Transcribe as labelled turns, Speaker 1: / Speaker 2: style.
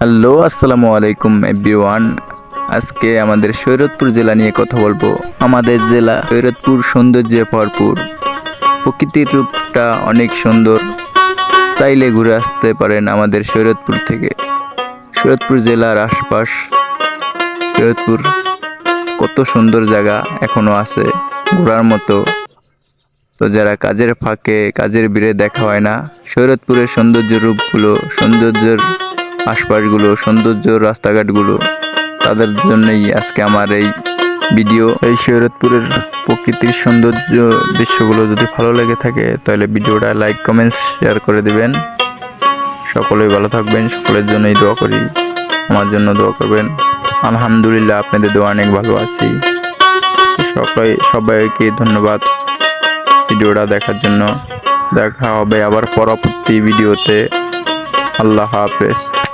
Speaker 1: Hello, আসসালামু আলাইকুম, everyone. আজকে আমাদের সৈরতপুর জেলা নিয়ে কথা বলব। আমাদের জেলা সৈরতপুর সৌন্দর্যে ভরপুর। প্রকৃতির রূপটা অনেক সুন্দর। চাইলে ঘুরে আসতে পারেন আমাদের সৈরতপুর থেকে। সৈরতপুর জেলার আশপাশ। সৈরতপুর কত সুন্দর জায়গা এখনও আছে ঘোরার মতো। তো যারা কাজের ফাঁকে, কাজের ভিড়ে দেখা হয় না সৈরতপুরের সৌন্দর্য রূপগুলো, সৌন্দর্যের আশপাশগুলো, সৌন্দর্য, রাস্তাঘাটগুলো। তাদের জন্যই আজকে আমার এই ভিডিও। এই সৈরতপুরের প্রকৃতির সৌন্দর্য দৃশ্যগুলো যদি ভালো লেগে থাকে, তাহলে ভিডিওটা লাইক কমেন্টস শেয়ার করে দিবেন। সকলেই ভালো থাকবেন, সকলের জন্যই দোয়া করি। আমার জন্য দোয়া করবেন। আলহামদুলিল্লাহ, আপনাদের দোয়া অনেক ভালো আছি। সবাই, সবাইকে ধন্যবাদ ভিডিওটা দেখার জন্য। দেখা হবে আবার পরবর্তী ভিডিওতে। আল্লাহ হাফেজ।